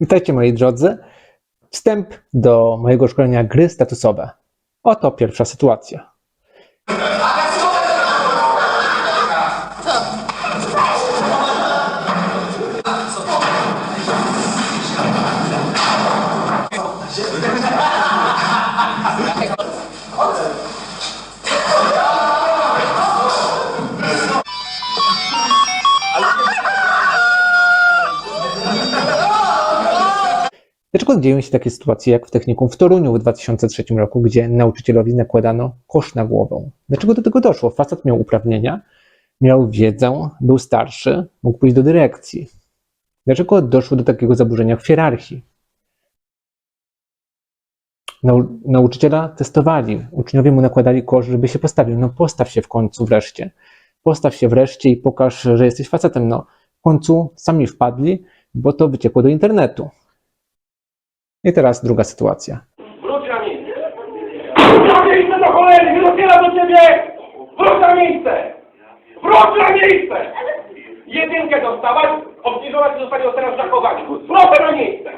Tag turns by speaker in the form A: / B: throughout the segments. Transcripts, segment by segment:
A: Witajcie moi drodzy. Wstęp do mojego szkolenia gry statusowe. Oto pierwsza sytuacja. Dlaczego dzieją się takie sytuacje jak w technikum w Toruniu w 2003 roku, gdzie nauczycielowi nakładano kosz na głowę? Dlaczego do tego doszło? Facet miał uprawnienia, miał wiedzę, był starszy, mógł pójść do dyrekcji. Dlaczego doszło do takiego zaburzenia w hierarchii? Nau nauczyciela testowali, uczniowie mu nakładali kosz, żeby się postawił. No postaw się w końcu wreszcie. Postaw się wreszcie i pokaż, że jesteś facetem. No w końcu sami wpadli, bo to wyciekło do internetu. I teraz druga sytuacja.
B: Wróć na miejsce! Wróć na miejsce do cholery! Nie dociera do ciebie! Wróć na miejsce! Wróć na miejsce! Jedynkę dostałaś, obniżować zostanie od teraz zachowanie. Proszę na miejsce!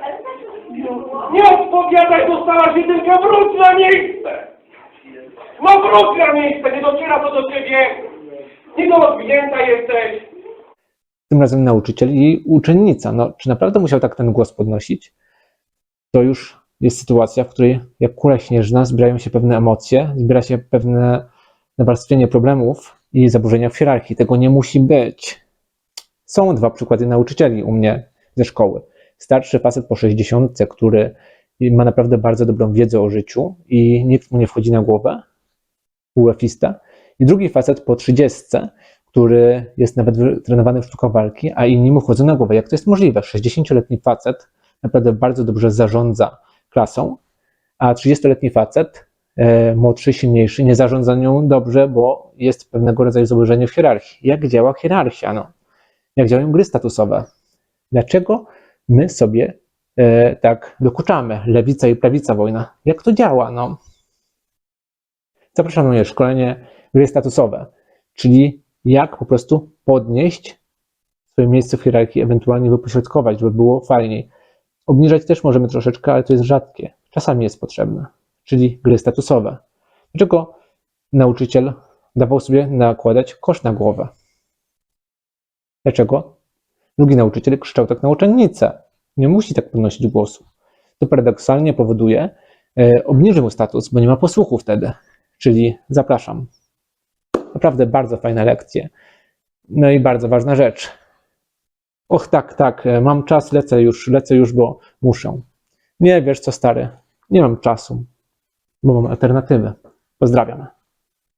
B: Nie odpowiadaj, dostałaś jedynkę, wróć na miejsce! No wróć na miejsce, nie dociera to do ciebie! Nie do odwinięta jesteś!
A: Tym razem nauczyciel i uczennica. No, czy naprawdę musiał tak ten głos podnosić? To już jest sytuacja, w której jak kula śnieżna zbierają się pewne emocje, zbiera się pewne nawarstwienie problemów i zaburzenia w hierarchii. Tego nie musi być. Są dwa przykłady nauczycieli u mnie ze szkoły. Starszy facet po 60, który ma naprawdę bardzo dobrą wiedzę o życiu i nikt mu nie wchodzi na głowę, UEFista. I drugi facet po 30, który jest nawet trenowany w sztukach walki, a inni mu wchodzą na głowę. Jak to jest możliwe? 60-letni facet naprawdę bardzo dobrze zarządza klasą, a 30-letni facet, e, młodszy, silniejszy, nie zarządza nią dobrze, bo jest pewnego rodzaju zaburzenie w hierarchii. Jak działa hierarchia? No? Jak działają gry statusowe? Dlaczego my sobie e, tak dokuczamy? Lewica i prawica wojna. Jak to działa? No? Zapraszam na moje szkolenie gry statusowe, czyli jak po prostu podnieść swoje miejsce w hierarchii, ewentualnie wypośrodkować, żeby było fajniej. Obniżać też możemy troszeczkę, ale to jest rzadkie. Czasami jest potrzebne, czyli gry statusowe. Dlaczego nauczyciel dawał sobie nakładać kosz na głowę? Dlaczego drugi nauczyciel krzyczał tak na uczennicę? Nie musi tak podnosić głosu. To paradoksalnie powoduje, e, obniży mu status, bo nie ma posłuchu wtedy. Czyli zapraszam. Naprawdę bardzo fajne lekcje. No i bardzo ważna rzecz. Och, tak, tak, e, mam czas, lecę już, lecę już, bo muszę. Nie, wiesz co, stary, nie mam czasu, bo mam alternatywę. Pozdrawiam.